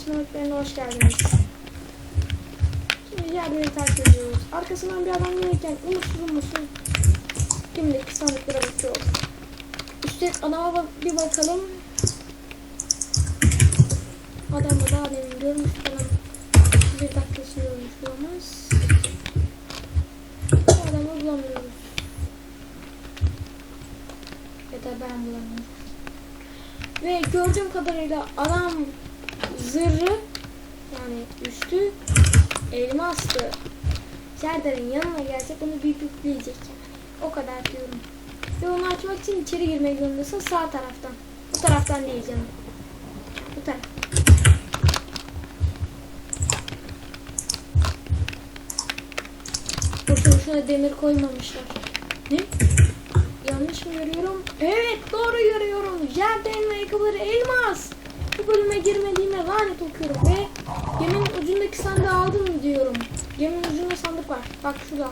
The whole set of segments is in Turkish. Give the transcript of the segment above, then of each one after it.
saçmalıklarına hoş geldiniz. Şimdi yerleri takip ediyoruz. Arkasından bir adam gelirken umutsuz umutsuz şimdiki sandıklara bakıyor. Üstelik adama bak bir bakalım. Adamı daha demin görmüştük adam. Bir dakika sürüyormuş bulamaz. Bu adamı bulamıyoruz. Ya da ben bulamıyorum. Ve gördüğüm kadarıyla adam zırhı yani üstü elmastı. Serdar'ın yanına gelsek onu bir bükleyecek yani. O kadar diyorum. Ve onu açmak için içeri girmek zorundasın sağ taraftan. Bu taraftan değil canım. Bu taraf. Boşu boşuna demir koymamışlar. Ne? Yanlış mı görüyorum? Evet doğru görüyorum. Jerden ve ayakkabıları elmas. Bölüme girmediğime lanet okuyorum ve geminin ucundaki sandığı aldım diyorum. Geminin ucunda sandık var. Bak şurada.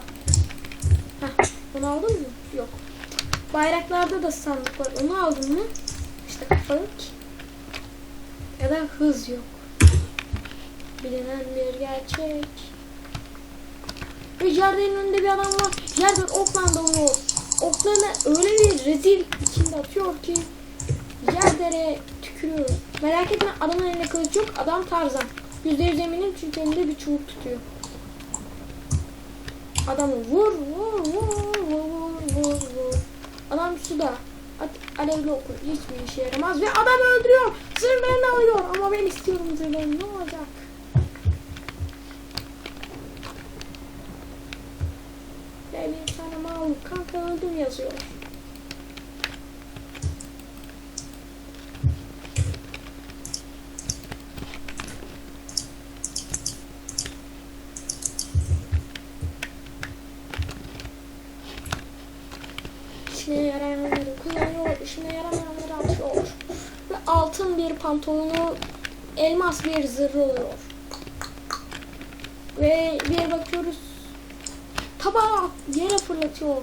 Heh, onu aldın mı? Yok. Bayraklarda da sandık var. Onu aldın mı? İşte kafalık. Ya da hız yok. Bilinen bir gerçek. Ve Jarden'in önünde bir adam var. Jarden okla dalıyor. Oklarını öyle bir rezil içinde atıyor ki Jarden'e tükürüyor. Merak etme adamın elinde kılıç yok. Adam Tarzan. Yüzde yüz eminim çünkü elinde bir çubuk tutuyor. Adamı vur vur vur vur vur vur. Adam suda. At, alevli okur. Hiçbir işe yaramaz. Ve adam öldürüyor. Zırhlarını alıyor. Ama ben istiyorum zırhlarını. Ne olacak? Ve bir tane mal kanka öldüm yazıyor. İşine yarayanları kullanıyor, işine yaramayanları atıyor. Ve altın bir pantolonu, elmas bir zırhı oluyor. Ve bir bakıyoruz, tabağı yere fırlatıyor.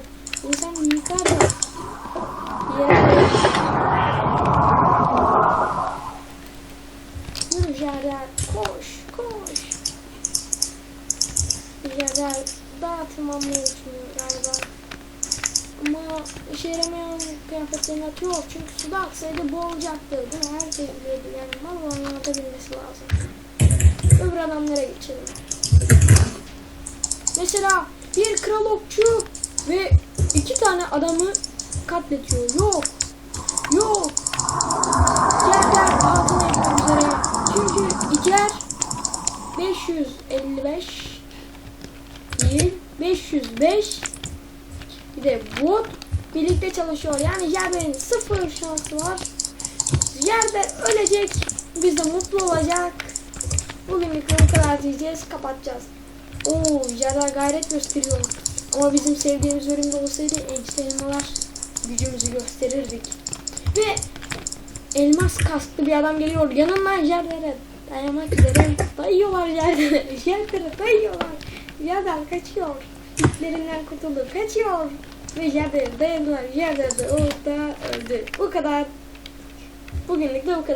İnsan yıkar da yere Yürü koş, koş. Jerdar daha tırmanmayı galiba. Ama işe yaramayan kıyafetlerini atıyor çünkü suda aksaydı boğulacaktı değil mi? Her şey biliyordu yani ama onu atabilmesi lazım. Öbür adamlara geçelim. Mesela bir kral okçu ve iki tane adamı katletiyor. Yok. Yok. Gel altına etmek üzere. Çünkü ikiler 555 değil 505 bir de bot birlikte çalışıyor. Yani Jerder'in sıfır şansı var. Jerder ölecek. Biz de mutlu olacak. Bugünlük bu kadar diyeceğiz. Kapatacağız. Oo, Jerder gayret gösteriyor. Ama bizim sevdiğimiz bölümde olsaydı ençte elmalar gücümüzü gösterirdik. Ve elmas kasklı bir adam geliyor. Yanından Jerder'e dayamak üzere dayıyorlar Jerder'e. Jerder'e dayıyorlar. Jerder kaçıyor. İplerinden kurtuldu. Kaçıyor. Ve Jerder'e dayadılar. Jerder de orada öldü. Bu kadar. Bugünlük de bu kadar.